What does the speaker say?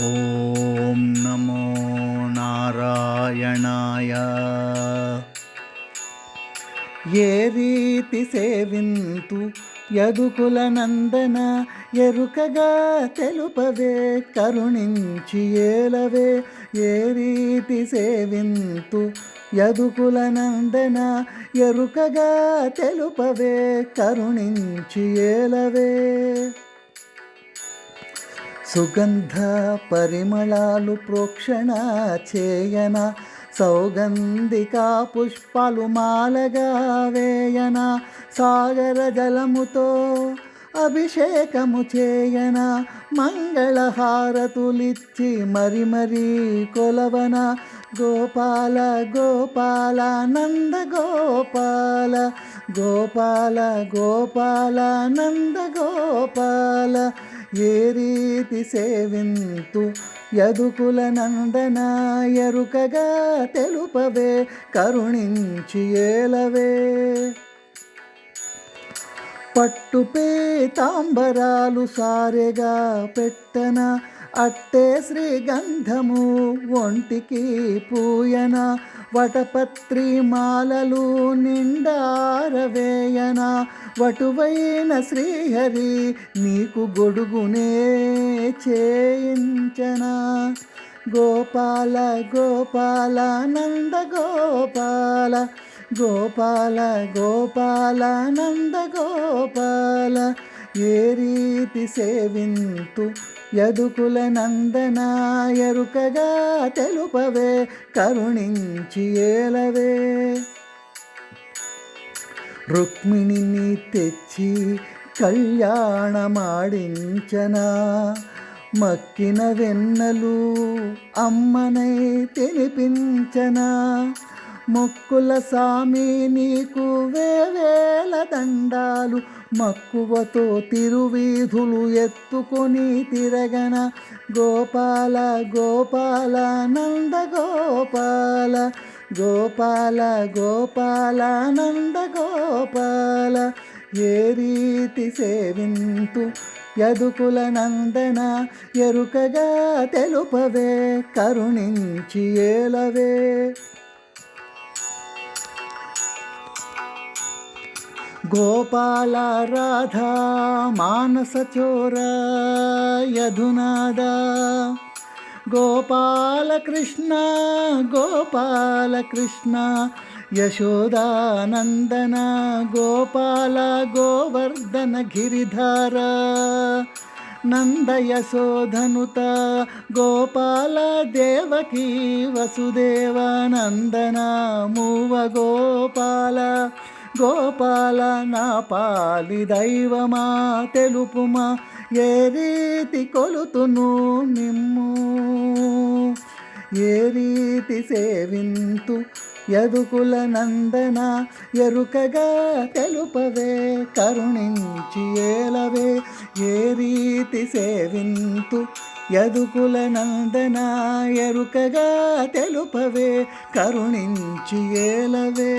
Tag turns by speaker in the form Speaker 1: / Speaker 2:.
Speaker 1: ఓం నమో నారాయణాయ. ఏ రీతి సేవింతు యదుకుల నందన ఎరుకగా తెలుపవే కరుణించి ఏలవే. ఏ రీతి సేవింతు యదుకుల నందన ఎరుకగా తెలుపవే కరుణించి ఏలవే. సుగంధ పరిమళాలు ప్రోక్షణ చేయన సౌగంధికా పుష్పాలు మాలగా వేయన సాగర జలముతో అభిషేకము చేయన మంగళహారతులిచ్చి మరి మరీ కొలవన గోపాల గోపాల నంద గోపాల గోపాల గోపాల నంద గోపాల ఏ రీతి సేవింతు? యదుకుల నందనాయరుకగా తెలుపవే కరుణించి ఏలవే. పట్టుపే తాంబరాలు సారెగా పెట్టన? అట్టే శ్రీగంధము ఒంటికి పూయన వటపత్రి మాలలు నిండారవేయన వటువైన శ్రీహరి నీకు గొడుగునే చేయించన. గోపాల గోపాల నంద గోపాల గోపాల గోపాల నంద గోపాల ఏ రీతి సేవింతు? యదుకుల నందనాయరుకగా తెలుపవే కరుణించి ఏలవే. రుక్మిణిని తెచ్చి కళ్యాణమాడించనా? మక్కిన వెన్నలు అమ్మనై తినిపించనా? మొక్కుల సామి నీకు వేవేల దండాలు మక్కువతో తిరువీధులు ఎత్తుకొని తిరగన గోపాల గోపాల నంద గోపాల గోపాల గోపాల నంద గోపాల. ఏ రీతి సేవింతు యదుకుల నందన ఎరుకగా తెలుపవే కరుణించి ఏలవే. గోపాల రాధా మానస చోర యధునాద గోపాల కృష్ణ గోపాల కృష్ణ యశోదానందన గోపాల గోవర్ధన గిరిధార. నంద యశోధనుత గోపాల గోపాల నా పాలి దైవమా తెలుపుమా? ఏ రీతి కొలుతును నిమ్ము? ఏ రీతి సేవింతు ఎదుకుల నందన ఎరుకగా తెలుపవే? కరుణించి ఏలవే? ఏ రీతి సేవింతు యదుకుల నందన ఎరుకగా తెలుపవే కరుణించి ఏలవే.